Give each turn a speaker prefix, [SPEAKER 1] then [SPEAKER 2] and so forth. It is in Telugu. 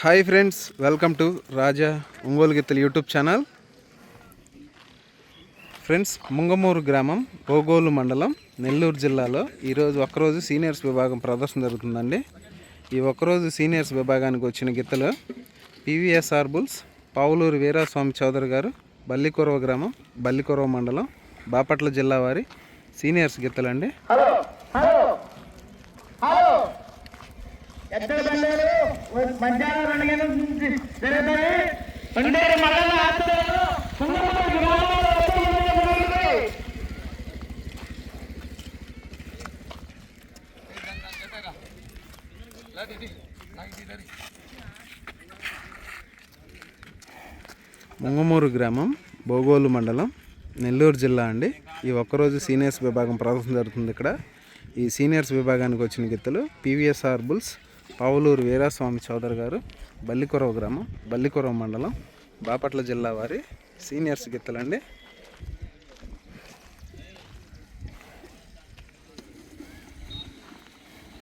[SPEAKER 1] Hi friends welcome to Raja Ongole గిత్తలు యూట్యూబ్ ఛానల్. ఫ్రెండ్స్ ముంగమూరు గ్రామం ఓగోలు మండలం నెల్లూరు జిల్లాలో ఈరోజు ఒక్కరోజు సీనియర్స్ విభాగం ప్రదర్శన జరుగుతుందండి. ఈ ఒక్కరోజు సీనియర్స్ విభాగానికి వచ్చిన గిత్తలు పివిఎస్ బుల్స్ పావులూరు వీరాస్వామి చౌదరి గారు బల్లికొరవ గ్రామం బల్లికొరవ మండలం బాపట్ల జిల్లా వారి సీనియర్స్ గిత్తలండి.
[SPEAKER 2] ఎద్దరు బండారు మధ్యాహ్నం రెండు గంటల నుంచి జరుగుతాయి బండేరు మండల ఆధ్వర్యంలో
[SPEAKER 1] ముంగమూరు గ్రామం బోగోలు మండలం నెల్లూరు జిల్లా అండి. ఈ ఒక్కరోజు సీనియర్స్ విభాగం ప్రదర్శన జరుగుతుంది ఇక్కడ. ఈ సీనియర్స్ విభాగానికి వచ్చిన గిత్తలు పీవీఎస్ఆర్ బుల్స్ పావులూరు వీరాస్వామి చౌదరి గారు బల్లికొరవ గ్రామం బల్లికొరవ మండలం బాపట్ల జిల్లా వారి సీనియర్స్ గిత్తలండి.